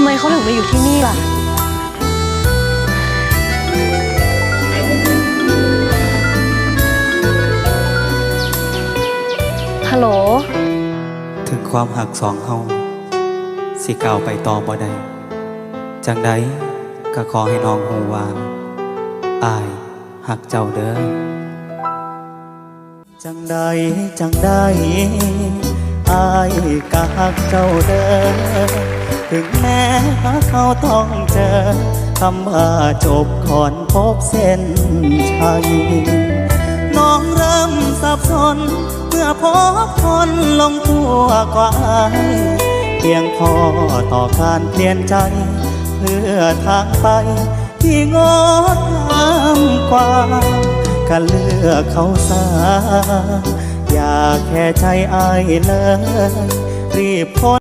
ทำไมเขาถึงมาอยู่ที่นี่ล่ะ ฮัลโหล ถึงความหักสองเฮาสิก้าวไปต่อบ่ได้จังใดก็ขอให้น้องฮู้ว่าอายหักเจ้าเด้อ จังใดจังใดอายก็หักเจ้าเด้อ ถึงแม้เขาต้องเจอคำว่าจบก่อนพบเส้นชัยน้องเริ่มสับสน เมื่อพบคนลงตัวกว่ายเพียงพอต่อการเปลี่ยนใจ เพื่อทางไป ที่งดงามกว่าการเลือกเขาสาอย่าแค่ใจอายเลยรีบพ้น